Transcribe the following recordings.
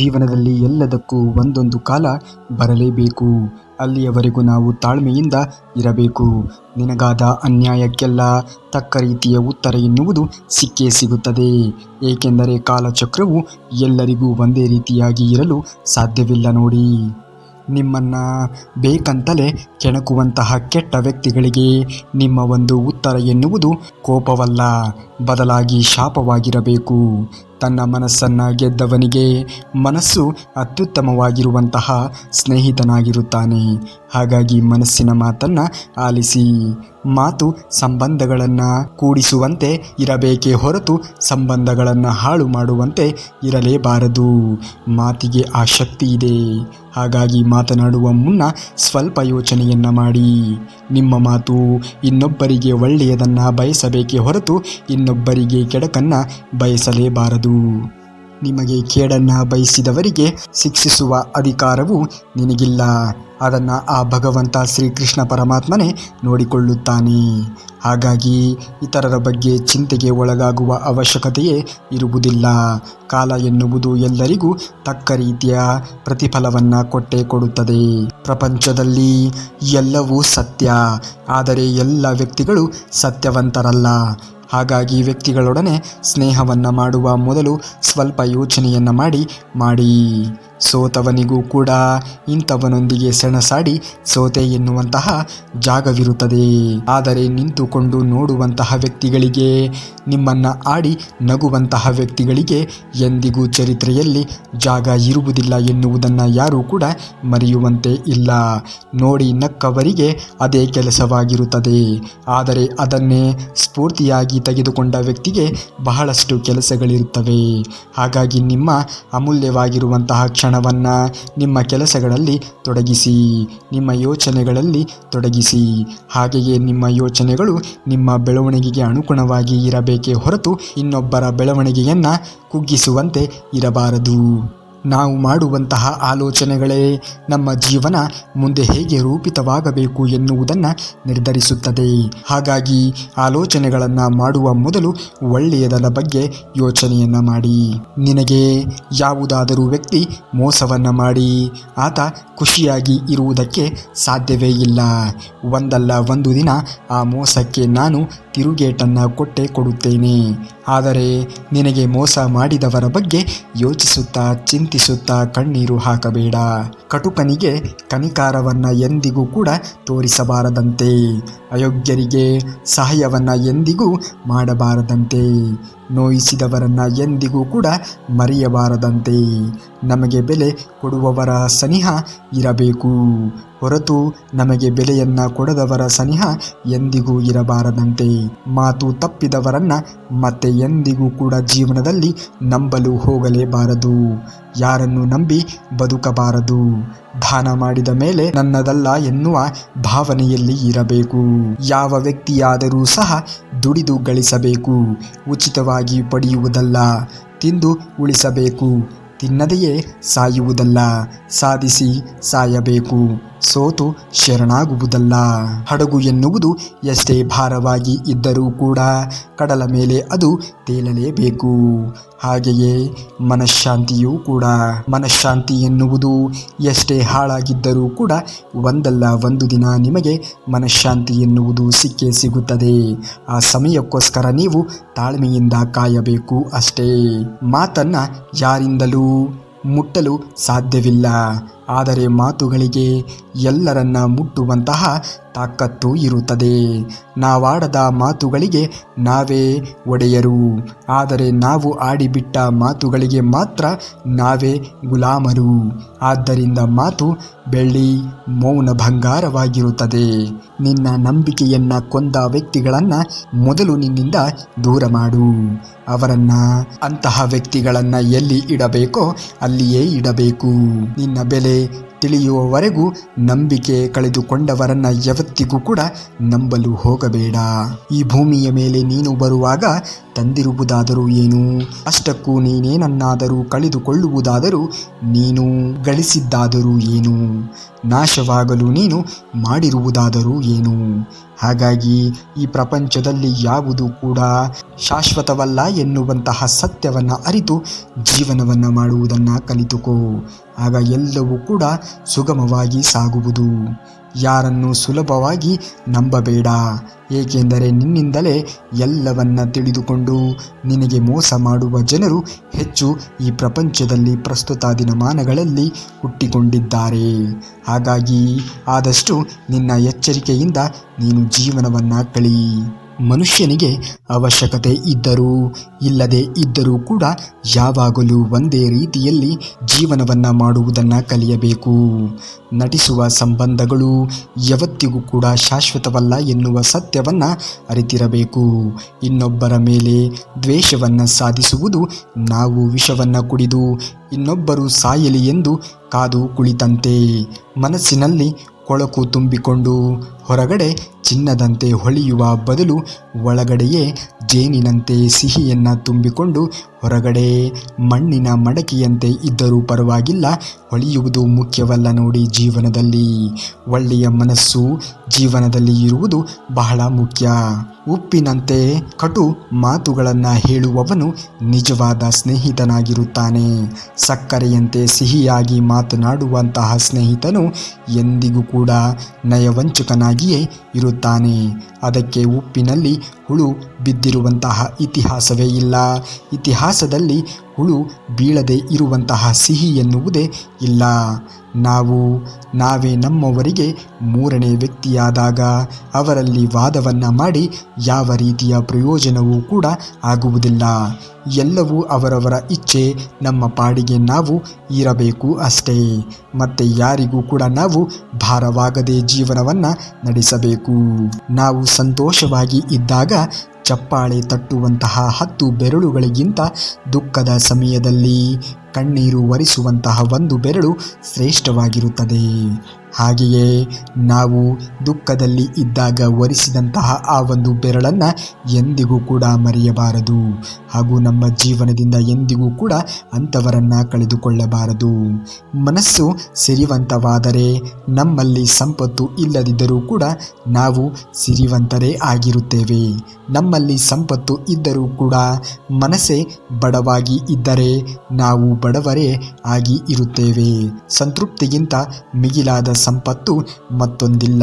ಜೀವನದಲ್ಲಿ ಎಲ್ಲದಕ್ಕೂ ಒಂದೊಂದು ಕಾಲ ಬರಲೇಬೇಕು. ಅಲ್ಲಿಯವರೆಗೂ ನಾವು ತಾಳ್ಮೆಯಿಂದ ಇರಬೇಕು. ನಿನಗಾದ ಅನ್ಯಾಯಕ್ಕೆಲ್ಲ ತಕ್ಕ ರೀತಿಯ ಉತ್ತರ ಎನ್ನುವುದು ಸಿಕ್ಕೇ ಸಿಗುತ್ತದೆ. ಏಕೆಂದರೆ ಕಾಲಚಕ್ರವು ಎಲ್ಲರಿಗೂ ಒಂದೇ ರೀತಿಯಾಗಿ ಇರಲು ಸಾಧ್ಯವಿಲ್ಲ ನೋಡಿ. ನಿಮ್ಮನ್ನ ಬೇಕಂತಲೇ ಕೆಣಕುವಂತಹ ಕೆಟ್ಟ ವ್ಯಕ್ತಿಗಳಿಗೆ ನಿಮ್ಮ ಒಂದು ಉತ್ತರ ಎನ್ನುವುದು ಕೋಪವಲ್ಲ. ಬದಲಾಗಿ ಶಾಪವಾಗಿರಬೇಕು. ತನ್ನ ಮನಸ್ಸನ್ನು ಗೆದ್ದವನಿಗೆ ಮನಸ್ಸು ಅತ್ಯುತ್ತಮವಾಗಿರುವಂತಹ ಸ್ನೇಹಿತನಾಗಿರುತ್ತಾನೆ. ಹಾಗಾಗಿ ಮನಸ್ಸಿನ ಮಾತನ್ನು ಆಲಿಸಿ. ಮಾತು ಸಂಬಂಧಗಳನ್ನು ಕೂಡಿಸುವಂತೆ ಇರಬೇಕೇ ಹೊರತು ಸಂಬಂಧಗಳನ್ನು ಹಾಳು ಮಾಡುವಂತೆ ಇರಲೇಬಾರದು. ಮಾತಿಗೆ ಆ ಶಕ್ತಿ ಇದೆ. ಹಾಗಾಗಿ ಮಾತನಾಡುವ ಮುನ್ನ ಸ್ವಲ್ಪ ಯೋಚನೆಯನ್ನು ಮಾಡಿ. ನಿಮ್ಮ ಮಾತು ಇನ್ನೊಬ್ಬರಿಗೆ ಒಳ್ಳೆಯದನ್ನು ಬಯಸಬೇಕೇ ಹೊರತು ಇನ್ನೊಬ್ಬರಿಗೆ ಕೆಡಕನ್ನು ಬಯಸಲೇಬಾರದು. ನಿಮಗೆ ಕೇಡನ್ನು ಬಯಸಿದವರಿಗೆ ಶಿಕ್ಷಿಸುವ ಅಧಿಕಾರವು ನಿನಗಿಲ್ಲ. ಅದನ್ನು ಆ ಭಗವಂತ ಶ್ರೀಕೃಷ್ಣ ಪರಮಾತ್ಮನೇ ನೋಡಿಕೊಳ್ಳುತ್ತಾನೆ. ಹಾಗಾಗಿ ಇತರರ ಬಗ್ಗೆ ಚಿಂತೆಗೆ ಒಳಗಾಗುವ ಅವಶ್ಯಕತೆಯೇ ಇರುವುದಿಲ್ಲ. ಕಾಲ ಎನ್ನುವುದು ಎಲ್ಲರಿಗೂ ತಕ್ಕ ರೀತಿಯ ಪ್ರತಿಫಲವನ್ನು ಕೊಟ್ಟೇ ಕೊಡುತ್ತದೆ. ಪ್ರಪಂಚದಲ್ಲಿ ಎಲ್ಲವೂ ಸತ್ಯ. ಆದರೆ ಎಲ್ಲ ವ್ಯಕ್ತಿಗಳು ಸತ್ಯವಂತರಲ್ಲ. ಹಾಗಾಗಿ ವ್ಯಕ್ತಿಗಳೊಡನೆ ಸ್ನೇಹವನ್ನು ಮಾಡುವ ಮೊದಲು ಸ್ವಲ್ಪ ಯೋಚನೆಯನ್ನು ಮಾಡಿ ಮಾಡಿ. ಸೋತವನಿಗೂ ಕೂಡ ಇಂಥವನೊಂದಿಗೆ ಸೆಣಸಾಡಿ ಸೋತೆ ಎನ್ನುವಂತಹ ಜಾಗವಿರುತ್ತದೆ. ಆದರೆ ನಿಂತುಕೊಂಡು ನೋಡುವಂತಹ ವ್ಯಕ್ತಿಗಳಿಗೆ, ನಿಮ್ಮನ್ನು ಆಡಿ ನಗುವಂತಹ ವ್ಯಕ್ತಿಗಳಿಗೆ ಎಂದಿಗೂ ಚರಿತ್ರೆಯಲ್ಲಿ ಜಾಗ ಇರುವುದಿಲ್ಲ ಎನ್ನುವುದನ್ನು ಯಾರೂ ಕೂಡ ಮರೆಯುವಂತೆ ಇಲ್ಲ. ನೋಡಿ ನಕ್ಕವರಿಗೆ ಅದೇ ಕೆಲಸವಾಗಿರುತ್ತದೆ. ಆದರೆ ಅದನ್ನೇ ಸ್ಫೂರ್ತಿಯಾಗಿ ತೆಗೆದುಕೊಂಡ ವ್ಯಕ್ತಿಗೆ ಬಹಳಷ್ಟು ಕೆಲಸಗಳಿರುತ್ತವೆ. ಹಾಗಾಗಿ ನಿಮ್ಮ ಅಮೂಲ್ಯವಾಗಿರುವಂತಹ ಕ್ಷಣವನ್ನು ನಿಮ್ಮ ಕೆಲಸಗಳಲ್ಲಿ ತೊಡಗಿಸಿ, ನಿಮ್ಮ ಯೋಚನೆಗಳಲ್ಲಿ ತೊಡಗಿಸಿ. ಹಾಗೆಯೇ ನಿಮ್ಮ ಯೋಚನೆಗಳು ನಿಮ್ಮ ಬೆಳವಣಿಗೆಗೆ ಅನುಗುಣವಾಗಿ ಇರಬೇಕೇ ಹೊರತು ಇನ್ನೊಬ್ಬರ ಬೆಳವಣಿಗೆಯನ್ನು ಕುಗ್ಗಿಸುವಂತೆ ಇರಬಾರದು. ನಾವು ಮಾಡುವಂತಹ ಆಲೋಚನೆಗಳೇ ನಮ್ಮ ಜೀವನ ಮುಂದೆ ಹೇಗೆ ರೂಪಿತವಾಗಬೇಕು ಎನ್ನುವುದನ್ನು ನಿರ್ಧರಿಸುತ್ತದೆ. ಹಾಗಾಗಿ ಆಲೋಚನೆಗಳನ್ನು ಮಾಡುವ ಮೊದಲು ಒಳ್ಳೆಯದರ ಬಗ್ಗೆ ಯೋಚನೆಯನ್ನು ಮಾಡಿ. ನಿನಗೆ ಯಾವುದಾದರೂ ವ್ಯಕ್ತಿ ಮೋಸವನ್ನು ಮಾಡಿ, ಆತ ಖುಷಿಯಾಗಿ ಇರುವುದಕ್ಕೆ ಸಾಧ್ಯವೇ ಇಲ್ಲ. ಒಂದಲ್ಲ ಒಂದು ದಿನ ಆ ಮೋಸಕ್ಕೆ ನಾನು ತಿರುಗೇಟನ್ನು ಕೊಟ್ಟೆ ಕೊಡುತ್ತೇನೆ. ಆದರೆ ನಿನಗೆ ಮೋಸ ಮಾಡಿದವರ ಬಗ್ಗೆ ಯೋಚಿಸುತ್ತಾ ಚಿಂತಿಸುತ್ತಾ ಕಣ್ಣೀರು ಹಾಕಬೇಡ. ಕಟುಕನಿಗೆ ಕನಿಕಾರವನ್ನ ಎಂದಿಗೂ ಕೂಡ ತೋರಿಸಬಾರದಂತೆ. ಅಯೋಗ್ಯರಿಗೆ ಸಹಾಯವನ್ನು ಎಂದಿಗೂ ಮಾಡಬಾರದಂತೆ. ನೋಯಿಸಿದವರನ್ನು ಎಂದಿಗೂ ಕೂಡ ಮರೆಯಬಾರದಂತೆ. ನಮಗೆ ಬೆಲೆ ಕೊಡುವವರ ಸನಿಹ ಇರಬೇಕು. ಹೊರತು ನಮಗೆ ಬೆಲೆಯನ್ನು ಕೊಡದವರ ಸನಿಹ ಎಂದಿಗೂ ಇರಬಾರದಂತೆ. ಮಾತು ತಪ್ಪಿದವರನ್ನು ಮತ್ತೆ ಎಂದಿಗೂ ಕೂಡ ಜೀವನದಲ್ಲಿ ನಂಬಲು ಹೋಗಲೇಬಾರದು. ಯಾರನ್ನು ನಂಬಿ ಬದುಕಬಾರದು. ದಾನ ಮಾಡಿದ ಮೇಲೆ ನನ್ನದಲ್ಲ ಎನ್ನುವ ಭಾವನೆಯಲ್ಲಿ ಇರಬೇಕು. ಯಾವ ವ್ಯಕ್ತಿಯಾದರೂ ಸಹ ದುಡಿದು ಗಳಿಸಬೇಕು. ಉಚಿತವಾಗಿ ಪಡೆಯುವುದಲ್ಲ. ತಿಂದು ಉಳಿಸಬೇಕು. ತಿನ್ನದೆಯೇ ಸಾಯುವುದಲ್ಲ. ಸಾಧಿಸಿ ಸಾಯಬೇಕು. ಸೋತು ಶರಣಾಗುವುದಲ್ಲ. ಹಡಗು ಎನ್ನುವುದು ಎಷ್ಟೇ ಭಾರವಾಗಿ ಇದ್ದರೂ ಕೂಡ ಕಡಲ ಮೇಲೆ ಅದು ತೇಲಲೇಬೇಕು. ಹಾಗೆಯೇ ಮನಃಶಾಂತಿಯೂ ಕೂಡ. ಮನಃಶಾಂತಿ ಎನ್ನುವುದು ಎಷ್ಟೇ ಹಾಳಾಗಿದ್ದರೂ ಕೂಡ ಒಂದಲ್ಲ ಒಂದು ದಿನ ನಿಮಗೆ ಮನಃಶಾಂತಿ ಎನ್ನುವುದು ಸಿಕ್ಕೇ ಸಿಗುತ್ತದೆ. ಆ ಸಮಯಕ್ಕೋಸ್ಕರ ನೀವು ತಾಳ್ಮೆಯಿಂದ ಕಾಯಬೇಕು ಅಷ್ಟೇ. ಮಾತನ್ನ ಯಾರಿಂದಲೂ ಮುಟ್ಟಲು ಸಾಧ್ಯವಿಲ್ಲ. ಆದರೆ ಮಾತುಗಳಿಗೆ ಎಲ್ಲರನ್ನ ಮುಟ್ಟುವಂತಹ ತಾಕತ್ತು ಇರುತ್ತದೆ. ನಾವಾಡದ ಮಾತುಗಳಿಗೆ ನಾವೇ ಒಡೆಯರು. ಆದರೆ ನಾವು ಆಡಿಬಿಟ್ಟ ಮಾತುಗಳಿಗೆ ಮಾತ್ರ ನಾವೇ ಗುಲಾಮರು. ಆದ್ದರಿಂದ ಮಾತು ಬೆಳ್ಳಿ ಮೌನ ಬಂಗಾರವಾಗಿರುತ್ತದೆ ನಿನ್ನ ನಂಬಿಕೆಯನ್ನು ಕೊಂದ ವ್ಯಕ್ತಿಗಳನ್ನು ಮೊದಲು ನಿನ್ನಿಂದ ದೂರ ಮಾಡು. ಅವರನ್ನು ಅಂತಹ ವ್ಯಕ್ತಿಗಳನ್ನು ಎಲ್ಲಿ ಇಡಬೇಕೋ ಅಲ್ಲಿಯೇ ಇಡಬೇಕು. ನಿನ್ನ ಬೆಲೆ ತಿಳಿಯುವವರೆಗೂ ನಂಬಿಕೆ ಕಳೆದುಕೊಂಡವರನ್ನ ಯಾವತ್ತಿಗೂ ಕೂಡ ನಂಬಲು ಹೋಗಬೇಡ. ಈ ಭೂಮಿಯ ಮೇಲೆ ನೀನು ಬರುವಾಗ ತಂದಿರುವುದಾದರೂ ಏನು? ಅಷ್ಟಕ್ಕೂ ನೀನೇನನ್ನಾದರೂ ಕಳೆದುಕೊಳ್ಳುವುದಾದರೂ ನೀನು ಗಳಿಸಿದ್ದಾದರೂ ಏನು? ನಾಶವಾಗಲು ನೀನು ಮಾಡಿರುವುದಾದರೂ ಏನು? ಹಾಗಾಗಿ ಈ ಪ್ರಪಂಚದಲ್ಲಿ ಯಾವುದು ಕೂಡ ಶಾಶ್ವತವಲ್ಲ ಎನ್ನುವಂತಹ ಸತ್ಯವನ್ನು ಅರಿತು ಜೀವನವನ್ನು ಮಾಡುವುದನ್ನು ಕಲಿತುಕೋ. ಆಗ ಎಲ್ಲವೂ ಕೂಡ ಸುಗಮವಾಗಿ ಸಾಗುವುದು. ಯಾರನ್ನು ಸುಲಭವಾಗಿ ನಂಬಬೇಡ. ಏಕೆಂದರೆ ನಿನ್ನಿಂದಲೇ ಎಲ್ಲವನ್ನ ತಿಳಿದುಕೊಂಡು ನಿನಗೆ ಮೋಸ ಮಾಡುವ ಜನರು ಹೆಚ್ಚು ಈ ಪ್ರಪಂಚದಲ್ಲಿ ಪ್ರಸ್ತುತ ದಿನಮಾನಗಳಲ್ಲಿ ಹುಟ್ಟಿಕೊಂಡಿದ್ದಾರೆ. ಹಾಗಾಗಿ ಆದಷ್ಟು ನಿನ್ನ ಎಚ್ಚರಿಕೆಯಿಂದ ನೀನು ಜೀವನವನ್ನು ಕಳಿ ಮನುಷ್ಯನಿಗೆ ಅವಶ್ಯಕತೆ ಇದ್ದರೂ, ಇಲ್ಲದೆ ಇದ್ದರೂ ಕೂಡ ಯಾವಾಗಲೂ ಒಂದೇ ರೀತಿಯಲ್ಲಿ ಜೀವನವನ್ನು ಮಾಡುವುದನ್ನು ಕಲಿಯಬೇಕು. ನಟಿಸುವ ಸಂಬಂಧಗಳು ಯಾವತ್ತಿಗೂ ಕೂಡ ಶಾಶ್ವತವಲ್ಲ ಎನ್ನುವ ಸತ್ಯವನ್ನು ಅರಿತಿರಬೇಕು. ಇನ್ನೊಬ್ಬರ ಮೇಲೆ ದ್ವೇಷವನ್ನು ಸಾಧಿಸುವುದು ನಾವು ವಿಷವನ್ನು ಕುಡಿದು ಇನ್ನೊಬ್ಬರು ಸಾಯಲಿ ಎಂದು ಕಾದು ಕುಳಿತಂತೆ. ಮನಸ್ಸಿನಲ್ಲಿ ಕೊಳಕು ತುಂಬಿಕೊಂಡು ಹೊರಗಡೆ ಚಿನ್ನದಂತೆ ಹೊಳೆಯುವ ಬದಲು ಒಳಗಡೆಯೇ ಜೇನಿನಂತೆ ಸಿಹಿಯನ್ನು ತುಂಬಿಕೊಂಡು ಹೊರಗಡೆ ಮಣ್ಣಿನ ಮಡಕೆಯಂತೆ ಇದ್ದರೂ ಪರವಾಗಿಲ್ಲ ಹೊಳೆಯುವುದು ಮುಖ್ಯವಲ್ಲ ನೋಡಿ ಜೀವನದಲ್ಲಿ. ಒಳ್ಳೆಯ ಮನಸ್ಸು ಜೀವನದಲ್ಲಿ ಇರುವುದು ಬಹಳ ಮುಖ್ಯ. ಉಪ್ಪಿನಂತೆ ಕಟು ಮಾತುಗಳನ್ನು ಹೇಳುವವನು ನಿಜವಾದ ಸ್ನೇಹಿತನಾಗಿರುತ್ತಾನೆ. ಸಕ್ಕರೆಯಂತೆ ಸಿಹಿಯಾಗಿ ಮಾತನಾಡುವಂತಹ ಸ್ನೇಹಿತನು ಎಂದಿಗೂ ಕೂಡ ನಯವಂಚಕನಾಗಿಯೇ ಇರುತ್ತಾನೆ. ಅದಕ್ಕೆ ಉಪ್ಪಿನಲ್ಲಿ ಹುಳು ಬಿದ್ದಿರುವಂತಹ ಇತಿಹಾಸವೇ ಇಲ್ಲ. ಇತಿಹಾಸದಲ್ಲಿ ಹುಳು ಬೀಳದೆ ಇರುವಂತಹ ಸಿಹಿ ಎನ್ನುವುದೇ ಇಲ್ಲ. ನಾವು, ನಾವೇ ನಮ್ಮವರಿಗೆ ಮೂರನೇ ವ್ಯಕ್ತಿಯಾದಾಗ ಅವರಲ್ಲಿ ವಾದವನ್ನು ಮಾಡಿ ಯಾವ ರೀತಿಯ ಪ್ರಯೋಜನವೂ ಕೂಡ ಆಗುವುದಿಲ್ಲ. ಎಲ್ಲವೂ ಅವರವರ ಇಚ್ಛೆ, ನಮ್ಮ ಪಾಡಿಗೆ ನಾವು ಇರಬೇಕು ಅಷ್ಟೇ. ಮತ್ತೆ ಯಾರಿಗೂ ಕೂಡ ನಾವು ಭಾರವಾಗದೆ ಜೀವನವನ್ನು ನಡೆಸಬೇಕು. ನಾವು ಸಂತೋಷವಾಗಿ ಇದ್ದಾಗ ಚಪ್ಪಾಳೆ ತಟ್ಟುವಂತಹ ಹತ್ತು ಬೆರಳುಗಳಿಗಿಂತ ದುಃಖದ ಸಮಯದಲ್ಲಿ ಕಣ್ಣೀರು ಒರೆಸುವಂತಹ ಒಂದು ಬೆರಳು ಶ್ರೇಷ್ಠವಾಗಿರುತ್ತದೆ. ಹಾಗೆಯೇ ನಾವು ದುಃಖದಲ್ಲಿ ಇದ್ದಾಗ ಒರೆಸಿದಂತಹ ಆ ಒಂದು ಬೆರಳನ್ನು ಎಂದಿಗೂ ಕೂಡ ಮರೆಯಬಾರದು. ಹಾಗೂ ನಮ್ಮ ಜೀವನದಿಂದ ಎಂದಿಗೂ ಕೂಡ ಅಂಥವರನ್ನು ಕಳೆದುಕೊಳ್ಳಬಾರದು. ಮನಸ್ಸು ಸಿರಿವಂತವಾದರೆ, ನಮ್ಮಲ್ಲಿ ಸಂಪತ್ತು ಇಲ್ಲದಿದ್ದರೂ ಕೂಡ ನಾವು ಸಿರಿವಂತರೇ ಆಗಿರುತ್ತೇವೆ. ನಮ್ಮಲ್ಲಿ ಸಂಪತ್ತು ಇದ್ದರೂ ಕೂಡ ಮನಸ್ಸೇ ಬಡವಾಗಿ ಇದ್ದರೆ ನಾವು ಬಡವರೇ ಆಗಿ ಇರುತ್ತೇವೆ. ಸಂತೃಪ್ತಿಗಿಂತ ಮಿಗಿಲಾದ ಸಂಪತ್ತು ಮತ್ತೊಂದಿಲ್ಲ.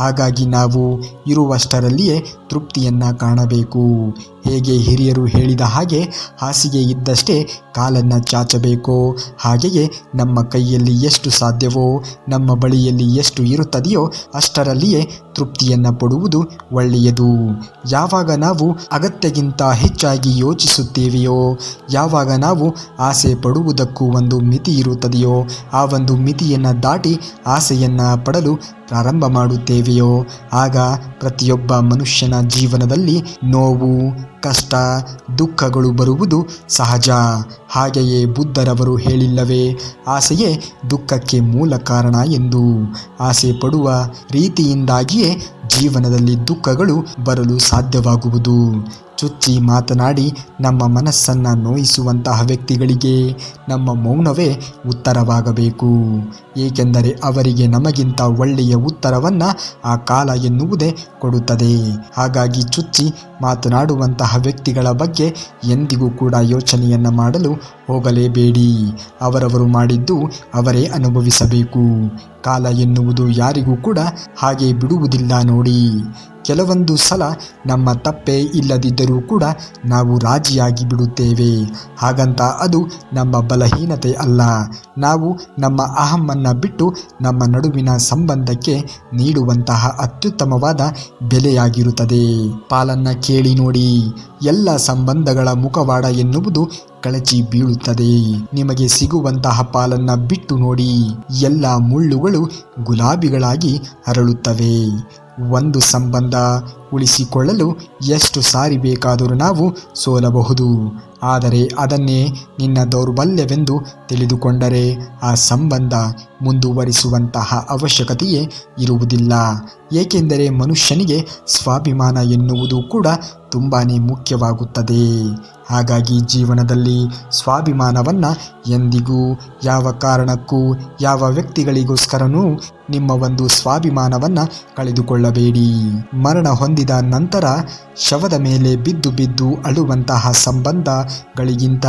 ಹಾಗಾಗಿ ನಾವು ಇರುವಷ್ಟರಲ್ಲಿಯೇ ತೃಪ್ತಿಯನ್ನು ಕಾಣಬೇಕು. ಹೇಗೆ ಹಿರಿಯರು ಹೇಳಿದ ಹಾಗೆ ಹಾಸಿಗೆ ಇದ್ದಷ್ಟೇ ಕಾಲನ್ನು ಚಾಚಬೇಕೋ. ಹಾಗೆಯೇ ನಮ್ಮ ಕೈಯಲ್ಲಿ ಎಷ್ಟು ಸಾಧ್ಯವೋ, ನಮ್ಮ ಬಳಿಯಲ್ಲಿ ಎಷ್ಟು ಇರುತ್ತದೆಯೋ ಅಷ್ಟರಲ್ಲಿಯೇ ತೃಪ್ತಿಯನ್ನು ಪಡುವುದು ಒಳ್ಳೆಯದು. ಯಾವಾಗ ನಾವು ಅಗತ್ಯಕ್ಕಿಂತ ಹೆಚ್ಚಾಗಿ ಯೋಚಿಸುತ್ತೇವೆಯೋ, ಯಾವಾಗ ನಾವು ಆಸೆ ಪಡುವುದಕ್ಕೂ ಒಂದು ಮಿತಿ ಇರುತ್ತದೆಯೋ, ಆ ಒಂದು ಮಿತಿಯನ್ನು ದಾಟಿ ಆಸೆಯನ್ನು ಪಡಲು ಪ್ರಾರಂಭ ಮಾಡುತ್ತೇವೆಯೋ, ಆಗ ಪ್ರತಿಯೊಬ್ಬ ಮನುಷ್ಯನ ಜೀವನದಲ್ಲಿ ನೋವು, ಕಷ್ಟ, ದುಃಖಗಳು ಬರುವುದು ಸಹಜ. ಹಾಗೆಯೇ ಬುದ್ಧರವರು ಹೇಳಿಲ್ಲವೇ, ಆಸೆಯೇ ದುಃಖಕ್ಕೆ ಮೂಲ ಕಾರಣ ಎಂದು. ಆಸೆ ಪಡುವ ರೀತಿಯಿಂದಾಗಿಯೇ ಜೀವನದಲ್ಲಿ ದುಃಖಗಳು ಬರಲು ಸಾಧ್ಯವಾಗುವುದು. ಚುಚ್ಚಿ ಮಾತನಾಡಿ ನಮ್ಮ ಮನಸ್ಸನ್ನು ನೋಯಿಸುವಂತಹ ವ್ಯಕ್ತಿಗಳಿಗೆ ನಮ್ಮ ಮೌನವೇ ಉತ್ತರವಾಗಬೇಕು. ಏಕೆಂದರೆ ಅವರಿಗೆ ನಮಗಿಂತ ಒಳ್ಳೆಯ ಉತ್ತರವನ್ನು ಆ ಕಾಲ ಎನ್ನುವುದೇ ಕೊಡುತ್ತದೆ. ಹಾಗಾಗಿ ಚುಚ್ಚಿ ಮಾತನಾಡುವಂತಹ ವ್ಯಕ್ತಿಗಳ ಬಗ್ಗೆ ಎಂದಿಗೂ ಕೂಡ ಯೋಚನೆಯನ್ನು ಮಾಡಲು ಹೋಗಲೇಬೇಡಿ. ಅವರವರು ಮಾಡಿದ್ದು ಅವರೇ ಅನುಭವಿಸಬೇಕು. ಕಾಲ ಎನ್ನುವುದು ಯಾರಿಗೂ ಕೂಡ ಹಾಗೆ ಬಿಡುವುದಿಲ್ಲ ನೋಡಿ. ಕೆಲವೊಂದು ಸಲ ನಮ್ಮ ತಪ್ಪೇ ಇಲ್ಲದಿದ್ದರೂ ಕೂಡ ನಾವು ರಾಜಿಯಾಗಿ ಬಿಡುತ್ತೇವೆ. ಹಾಗಂತ ಅದು ನಮ್ಮ ಬಲಹೀನತೆ ಅಲ್ಲ. ನಾವು ನಮ್ಮ ಅಹಮ್ಮನ್ನು ಬಿಟ್ಟು ನಮ್ಮ ನಡುವಿನ ಸಂಬಂಧಕ್ಕೆ ನೀಡುವಂತಹ ಅತ್ಯುತ್ತಮವಾದ ಬೆಲೆಯಾಗಿರುತ್ತದೆ. ಪಾಲನ್ನ ಕೇಳಿ ನೋಡಿ. ಎಲ್ಲ ಸಂಬಂಧಗಳ ಮುಖವಾಡ ಎನ್ನುವುದು ಕಳಚಿ ಬೀಳುತ್ತದೆ. ನಿಮಗೆ ಸಿಗುವಂತಹ ಪಾಲನ್ನ ಬಿಟ್ಟು ನೋಡಿ. ಎಲ್ಲ ಮುಳ್ಳುಗಳು ಗುಲಾಬಿಗಳಾಗಿ ಹರಳುತ್ತವೆ ಒಂದು ಸಂಬಂಧ ಉಳಿಸಿಕೊಳ್ಳಲು ಎಷ್ಟು ಸಾರಿ ಬೇಕಾದರೂ ನಾವು ಸೋಲಬಹುದು. ಆದರೆ ಅದನ್ನೇ ನಿನ್ನ ದೌರ್ಬಲ್ಯವೆಂದು ತಿಳಿದುಕೊಂಡರೆ ಆ ಸಂಬಂಧ ಮುಂದುವರಿಸುವಂತಹ ಅವಶ್ಯಕತೆಯೇ ಇರುವುದಿಲ್ಲ. ಏಕೆಂದರೆ ಮನುಷ್ಯನಿಗೆ ಸ್ವಾಭಿಮಾನ ಎನ್ನುವುದು ಕೂಡ ತುಂಬಾ ಮುಖ್ಯವಾಗುತ್ತದೆ. ಹಾಗಾಗಿ ಜೀವನದಲ್ಲಿ ಸ್ವಾಭಿಮಾನವನ್ನು ಎಂದಿಗೂ, ಯಾವ ಕಾರಣಕ್ಕೂ, ಯಾವ ವ್ಯಕ್ತಿಗಳಿಗೋಸ್ಕರನೂ ನಿಮ್ಮ ಒಂದು ಸ್ವಾಭಿಮಾನವನ್ನು ಕಳೆದುಕೊಳ್ಳಬೇಡಿ. ಮರಣ ಹೊಂದಿದ ನಂತರ ಶವದ ಮೇಲೆ ಬಿದ್ದು ಬಿದ್ದು ಅಳುವಂತಹ ಸಂಬಂಧಗಳಿಗಿಂತ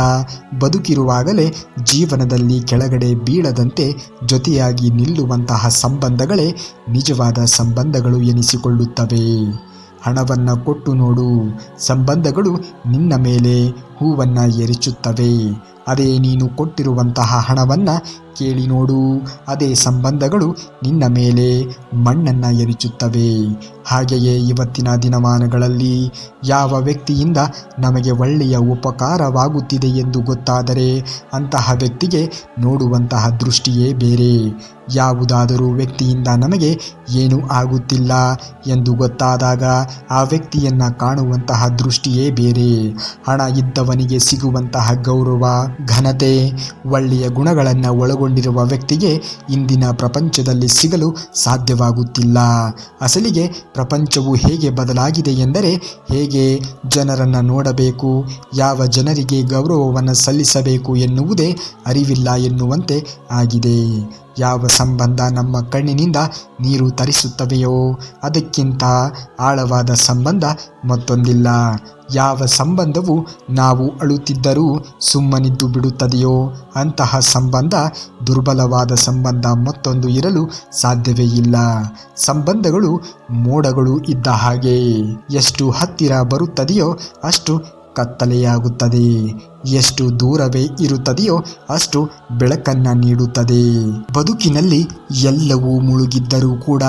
ಬದುಕಿರುವಾಗಲೇ ಜೀವನದಲ್ಲಿ ಕೆಳಗಡೆ ಬೀಳದಂತೆ ಜೊತೆಯಾಗಿ ನಿಲ್ಲುವಂತಹ ಸಂಬಂಧಗಳೇ ನಿಜವಾದ ಸಂಬಂಧಗಳು ಎನಿಸಿಕೊಳ್ಳುತ್ತವೆ. ಹಣವನ್ನು ಕೊಟ್ಟು ನೋಡು. ಸಂಬಂಧಗಳು ನಿನ್ನ ಮೇಲೆ ಹೂವನ್ನು ಎರಚುತ್ತವೆ. ಅದೇ ನೀನು ಕೊಟ್ಟಿರುವಂತಹ ಹಣವನ್ನು ಕೇಳಿ ನೋಡು. ಅದೇ ಸಂಬಂಧಗಳು ನಿನ್ನ ಮೇಲೆ ಮಣ್ಣನ್ನು ಎರಚುತ್ತವೆ. ಹಾಗೆಯೇ ಇವತ್ತಿನ ದಿನಮಾನಗಳಲ್ಲಿ ಯಾವ ವ್ಯಕ್ತಿಯಿಂದ ನಮಗೆ ಒಳ್ಳೆಯ ಉಪಕಾರವಾಗುತ್ತಿದೆ ಎಂದು ಗೊತ್ತಾದರೆ ಅಂತಹ ವ್ಯಕ್ತಿಗೆ ನೋಡುವಂತಹ ದೃಷ್ಟಿಯೇ ಬೇರೆ. ಯಾವುದಾದರೂ ವ್ಯಕ್ತಿಯಿಂದ ನಮಗೆ ಏನೂ ಆಗುತ್ತಿಲ್ಲ ಎಂದು ಗೊತ್ತಾದಾಗ ಆ ವ್ಯಕ್ತಿಯನ್ನು ಕಾಣುವಂತಹ ದೃಷ್ಟಿಯೇ ಬೇರೆ. ಹಣ ಇದ್ದವನಿಗೆ ಸಿಗುವಂತಹ ಗೌರವ, ಘನತೆ, ಒಳ್ಳೆಯ ಗುಣಗಳನ್ನು ಒಳಗೊಂಡಿರುವ ವ್ಯಕ್ತಿಗೆ ಇಂದಿನ ಪ್ರಪಂಚದಲ್ಲಿ ಸಿಗಲು ಸಾಧ್ಯವಾಗುತ್ತಿಲ್ಲ. ಅಸಲಿಗೆ ಪ್ರಪಂಚವು ಹೇಗೆ ಬದಲಾಗಿದೆ ಎಂದರೆ ಹೇಗೆ ಜನರನ್ನು ನೋಡಬೇಕು, ಯಾವ ಜನರಿಗೆ ಗೌರವವನ್ನು ಸಲ್ಲಿಸಬೇಕು ಎನ್ನುವುದೇ ಅರಿವಿಲ್ಲ ಎನ್ನುವಂತೆ ಆಗಿದೆ. ಯಾವ ಸಂಬಂಧ ನಮ್ಮ ಕಣ್ಣಿನಿಂದ ನೀರು ತರಿಸುತ್ತವೆಯೋ? ಅದಕ್ಕಿಂತ ಆಳವಾದ ಸಂಬಂಧ ಮತ್ತೊಂದಿಲ್ಲ. ಯಾವ ಸಂಬಂಧವು ನಾವು ಅಳುತ್ತಿದ್ದರೂ ಸುಮ್ಮನಿದ್ದು ಬಿಡುತ್ತದೆಯೋ? ಅಂತಹ ಸಂಬಂಧ, ದುರ್ಬಲವಾದ ಸಂಬಂಧ ಮತ್ತೊಂದು ಇರಲು ಸಾಧ್ಯವೇ ಇಲ್ಲ. ಸಂಬಂಧಗಳು ಮೋಡಗಳು ಇದ್ದ ಹಾಗೆ. ಎಷ್ಟು ಹತ್ತಿರ ಬರುತ್ತದೆಯೋ ಅಷ್ಟು ಕತ್ತಲೆಯಾಗುತ್ತದೆ. ಎಷ್ಟು ದೂರವೇ ಇರುತ್ತದೆಯೋ ಅಷ್ಟು ಬೆಳಕನ್ನು ನೀಡುತ್ತದೆ. ಬದುಕಿನಲ್ಲಿ ಎಲ್ಲವೂ ಮುಳುಗಿದ್ದರೂ ಕೂಡ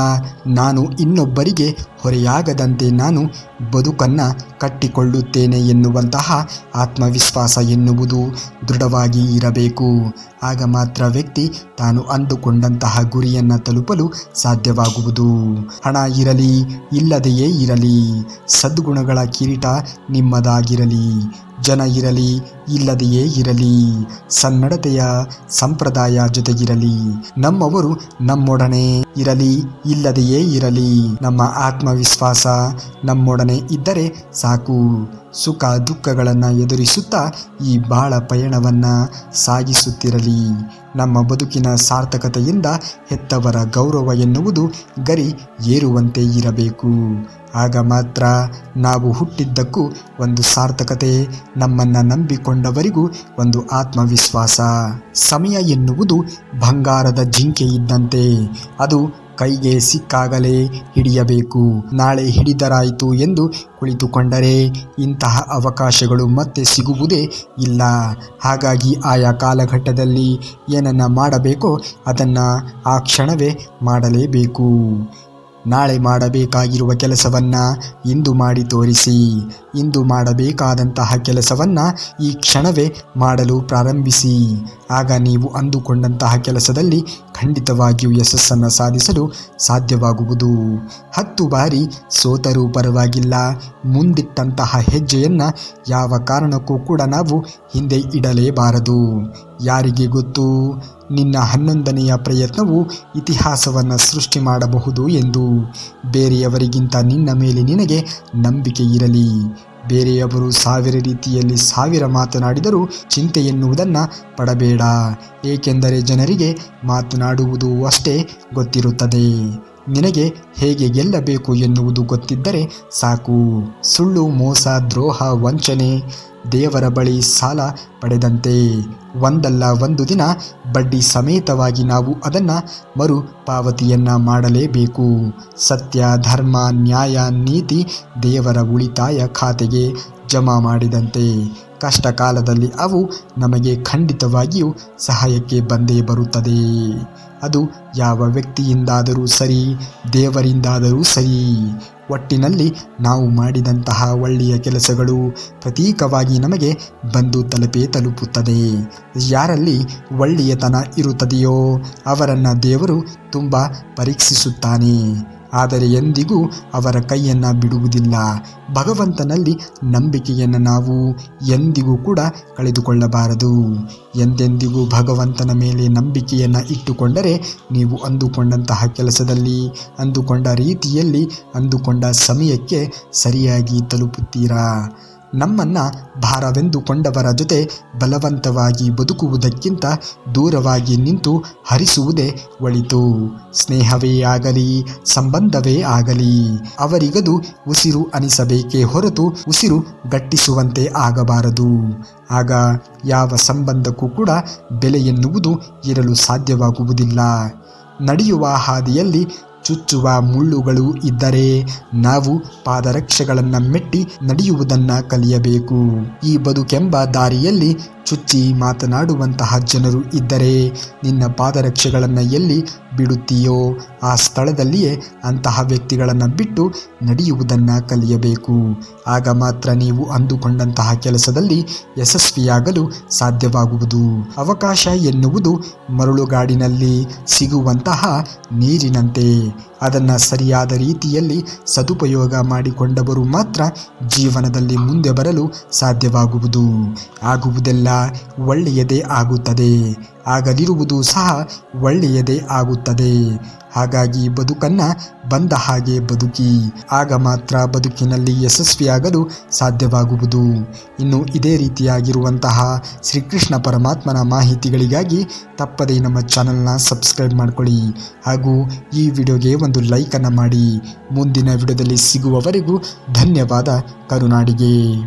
ನಾನು ಇನ್ನೊಬ್ಬರಿಗೆ ಹೊರೆಯಾಗದಂತೆ ನಾನು ಬದುಕನ್ನು ಕಟ್ಟಿಕೊಳ್ಳುತ್ತೇನೆ ಎನ್ನುವಂತಹ ಆತ್ಮವಿಶ್ವಾಸ ಎನ್ನುವುದು ದೃಢವಾಗಿ ಇರಬೇಕು. ಆಗ ಮಾತ್ರ ವ್ಯಕ್ತಿ ತಾನು ಅಂದುಕೊಂಡಂತಹ ಗುರಿಯನ್ನು ತಲುಪಲು ಸಾಧ್ಯವಾಗುವುದು. ಹಣ ಇರಲಿ, ಇಲ್ಲದೆಯೇ ಇರಲಿ, ಸದ್ಗುಣಗಳ ಕಿರೀಟ ನಿಮ್ಮದಾಗಿರಲಿ. ಜನ ಇರಲಿ, ಇಲ್ಲದೆಯೇ ಇರಲಿ. ಸನ್ನಡತೆಯ ಸಂಪ್ರದಾಯ ಜೊತೆಗಿರಲಿ. ನಮ್ಮವರು ನಮ್ಮೊಡನೆ ಇರಲಿ, ಇಲ್ಲದೆಯೇ ಇರಲಿ. ನಮ್ಮ ಆತ್ಮವಿಶ್ವಾಸ ನಮ್ಮೊಡನೆ ಇದ್ದರೆ ಸಾಕು. ಸುಖ ದುಃಖಗಳನ್ನು ಎದುರಿಸುತ್ತಾ ಈ ಬಾಳ ಪಯಣವನ್ನು ಸಾಗಿಸುತ್ತಿರಲಿ. ನಮ್ಮ ಬದುಕಿನ ಸಾರ್ಥಕತೆಯಿಂದ ಹೆತ್ತವರ ಗೌರವ ಎನ್ನುವುದು ಗರಿ ಏರುವಂತೆ ಇರಬೇಕು. ಆಗ ಮಾತ್ರ ನಾವು ಹುಟ್ಟಿದ್ದಕ್ಕೂ ಒಂದು ಸಾರ್ಥಕತೆ ನಮ್ಮನ್ನು ನಂಬಿಕೊಂಡವರಿಗೂ ಒಂದು ಆತ್ಮವಿಶ್ವಾಸ. ಸಮಯ ಎನ್ನುವುದು ಬಂಗಾರದ ಜಿಂಕೆ ಇದ್ದಂತೆ. ಅದು ಕೈಗೆ ಸಿಕ್ಕಾಗಲೇ ಹಿಡಿಯಬೇಕು. ನಾಳೆ ಹಿಡಿದರಾಯಿತು ಎಂದು ಕುಳಿತುಕೊಂಡರೆ ಇಂತಹ ಅವಕಾಶಗಳು ಮತ್ತೆ ಸಿಗುವುದೇ ಇಲ್ಲ. ಹಾಗಾಗಿ ಆಯಾ ಕಾಲಘಟ್ಟದಲ್ಲಿ ಏನನ್ನು ಮಾಡಬೇಕೋ ಅದನ್ನು ಆ ಕ್ಷಣವೇ ಮಾಡಲೇಬೇಕು. ನಾಳೆ ಮಾಡಬೇಕಾಗಿರುವ ಕೆಲಸವನ್ನು ಇಂದು ಮಾಡಿ ತೋರಿಸಿ. ಇಂದು ಮಾಡಬೇಕಾದಂತಹ ಕೆಲಸವನ್ನು ಈ ಕ್ಷಣವೇ ಮಾಡಲು ಪ್ರಾರಂಭಿಸಿ. ಆಗ ನೀವು ಅಂದುಕೊಂಡಂತಹ ಕೆಲಸದಲ್ಲಿ ಖಂಡಿತವಾಗಿಯೂ ಯಶಸ್ಸನ್ನು ಸಾಧಿಸಲು ಸಾಧ್ಯವಾಗುವುದು. ಹತ್ತು ಬಾರಿ ಸೋತರೂ ಪರವಾಗಿಲ್ಲ. ಮುಂದಿಟ್ಟಂತಹ ಹೆಜ್ಜೆಯನ್ನು ಯಾವ ಕಾರಣಕ್ಕೂ ಕೂಡ ನಾವು ಹಿಂದೆ ಇಡಲೇಬಾರದು. ಯಾರಿಗೆ ಗೊತ್ತು? ನಿನ್ನ ಹನ್ನೊಂದನೆಯ ಪ್ರಯತ್ನವು ಇತಿಹಾಸವನ್ನು ಸೃಷ್ಟಿ ಮಾಡಬಹುದು ಎಂದು. ಬೇರೆಯವರಿಗಿಂತ ನಿನ್ನ ಮೇಲೆ ನಿನಗೆ ನಂಬಿಕೆ ಇರಲಿ. ಬೇರೆಯವರು ಸಾವಿರ ರೀತಿಯಲ್ಲಿ ಸಾವಿರ ಮಾತನಾಡಿದರೂ ಚಿಂತೆ ಎನ್ನುವುದನ್ನು ಪಡಬೇಡ. ಏಕೆಂದರೆ ಜನರಿಗೆ ಮಾತನಾಡುವುದು ಅಷ್ಟೇ ಗೊತ್ತಿರುತ್ತದೆ. ನಿನಗೆ ಹೇಗೆ ಗೆಲ್ಲಬೇಕು ಎನ್ನುವುದು ಗೊತ್ತಿದ್ದರೆ ಸಾಕು. ಸುಳ್ಳು, ಮೋಸ, ದ್ರೋಹ, ವಂಚನೆ, ದೇವರ ಬಳಿ ಸಾಲ ಪಡೆದಂತೆ. ಒಂದಲ್ಲ ಒಂದು ದಿನ ಬಡ್ಡಿ ಸಮೇತವಾಗಿ ನಾವು ಅದನ್ನು ಮರು ಪಾವತಿಯನ್ನು ಮಾಡಲೇಬೇಕು. ಸತ್ಯ, ಧರ್ಮ, ನ್ಯಾಯ, ನೀತಿ ದೇವರ ಉಳಿತಾಯ ಖಾತೆಗೆ ಜಮಾ ಮಾಡಿದಂತೆ. ಕಷ್ಟ ಕಾಲದಲ್ಲಿ ಅವು ನಮಗೆ ಖಂಡಿತವಾಗಿಯೂ ಸಹಾಯಕ್ಕೆ ಬಂದೇ ಬರುತ್ತದೆ. ಅದು ಯಾವ ವ್ಯಕ್ತಿಯಿಂದಾದರೂ ಸರಿ, ದೇವರಿಂದಾದರೂ ಸರಿ. ಒಟ್ಟಿನಲ್ಲಿ ನಾವು ಮಾಡಿದಂತಹ ಒಳ್ಳೆಯ ಕೆಲಸಗಳು ಪ್ರತೀಕವಾಗಿ ನಮಗೆ ಬಂದು ತಲುಪೇ ತಲುಪುತ್ತದೆ. ಯಾರಲ್ಲಿ ಒಳ್ಳೆಯತನ ಇರುತ್ತದೆಯೋ ಅವರನ್ನು ದೇವರು ತುಂಬ ಪರೀಕ್ಷಿಸುತ್ತಾನೆ. ಆದರೆ ಎಂದಿಗೂ ಅವರ ಕೈಯನ್ನು ಬಿಡುವುದಿಲ್ಲ. ಭಗವಂತನಲ್ಲಿ ನಂಬಿಕೆಯನ್ನು ನಾವು ಎಂದಿಗೂ ಕೂಡ ಕಳೆದುಕೊಳ್ಳಬಾರದು. ಎಂದೆಂದಿಗೂ ಭಗವಂತನ ಮೇಲೆ ನಂಬಿಕೆಯನ್ನು ಇಟ್ಟುಕೊಂಡರೆ ನೀವು ಅಂದುಕೊಂಡಂತಹ ಕೆಲಸದಲ್ಲಿ, ಅಂದುಕೊಂಡ ರೀತಿಯಲ್ಲಿ, ಅಂದುಕೊಂಡ ಸಮಯಕ್ಕೆ ಸರಿಯಾಗಿ ತಲುಪುತ್ತೀರಾ? ನಮ್ಮನ್ನ ಭಾರವೆಂದುಕೊಂಡವರ ಜೊತೆ ಬಲವಂತವಾಗಿ ಬದುಕುವುದಕ್ಕಿಂತ ದೂರವಾಗಿ ನಿಂತು ಹರಿಸುವುದೇ ಒಳಿತು. ಸ್ನೇಹವೇ ಆಗಲಿ, ಸಂಬಂಧವೇ ಆಗಲಿ, ಅವರಿಗದು ಉಸಿರು ಅನಿಸಬೇಕೇ ಹೊರತು ಉಸಿರು ಗಟ್ಟಿಸುವಂತೆ ಆಗಬಾರದು. ಆಗ ಯಾವ ಸಂಬಂಧಕ್ಕೂ ಕೂಡ ಬೆಲೆ ಎನ್ನುವುದು ಇರಲು ಸಾಧ್ಯವಾಗುವುದಿಲ್ಲ. ನಡೆಯುವ ಹಾದಿಯಲ್ಲಿ ಚುಚ್ಚುವ ಮುಳ್ಳುಗಳು ಇದ್ದರೆ ನಾವು ಪಾದರಕ್ಷೆಗಳನ್ನು ಮೆಟ್ಟಿ ನಡೆಯುವುದನ್ನು ಕಲಿಯಬೇಕು. ಈ ಬದುಕೆಂಬ ದಾರಿಯಲ್ಲಿ ಚುಚ್ಚಿ ಮಾತನಾಡುವಂತಹ ಜನರು ಇದ್ದರೆ ನಿನ್ನ ಪಾದರಕ್ಷೆಗಳನ್ನು ಎಲ್ಲಿ ಬಿಡುತ್ತೀಯೋ ಆ ಸ್ಥಳದಲ್ಲಿಯೇ ಅಂತಹ ವ್ಯಕ್ತಿಗಳನ್ನು ಬಿಟ್ಟು ನಡೆಯುವುದನ್ನು ಕಲಿಯಬೇಕು. ಆಗ ಮಾತ್ರ ನೀವು ಅಂದುಕೊಂಡಂತಹ ಕೆಲಸದಲ್ಲಿ ಯಶಸ್ವಿಯಾಗಲು ಸಾಧ್ಯವಾಗುವುದು. ಅವಕಾಶ ಎನ್ನುವುದು ಮರಳುಗಾಡಿನಲ್ಲಿ ಸಿಗುವಂತಹ ನೀರಿನಂತೆ. ಅದನ್ನು ಸರಿಯಾದ ರೀತಿಯಲ್ಲಿ ಸದುಪಯೋಗ ಮಾಡಿಕೊಂಡವರು ಮಾತ್ರ ಜೀವನದಲ್ಲಿ ಮುಂದೆ ಬರಲು ಸಾಧ್ಯವಾಗುವುದು. ಆಗುವುದೆಲ್ಲ ಒಳ್ಳೆಯದೇ ಆಗುತ್ತದೆ. ಆಗದಿರುವುದು ಸಹ ಒಳ್ಳೆಯದೇ ಆಗುತ್ತದೆ. ಹಾಗಾಗಿ ಬದುಕನ್ನು ಬಂದ ಹಾಗೆ ಬದುಕಿ. ಆಗ ಮಾತ್ರ ಬದುಕಿನಲ್ಲಿ ಯಶಸ್ವಿಯಾಗಲು ಸಾಧ್ಯವಾಗುವುದು. ಇನ್ನು ಇದೇ ರೀತಿಯಾಗಿರುವಂತಹ ಶ್ರೀಕೃಷ್ಣ ಪರಮಾತ್ಮನ ಮಾಹಿತಿಗಳಿಗಾಗಿ ತಪ್ಪದೇ ನಮ್ಮ ಚಾನಲ್ನ ಸಬ್ಸ್ಕ್ರೈಬ್ ಮಾಡಿಕೊಳ್ಳಿ. ಹಾಗೂ ಈ ವಿಡಿಯೋಗೆ ಒಂದು ಲೈಕನ್ನು ಮಾಡಿ. ಮುಂದಿನ ವಿಡಿಯೋದಲ್ಲಿ ಸಿಗುವವರೆಗೂ ಧನ್ಯವಾದ. ಕರುನಾಡಿಗೆ.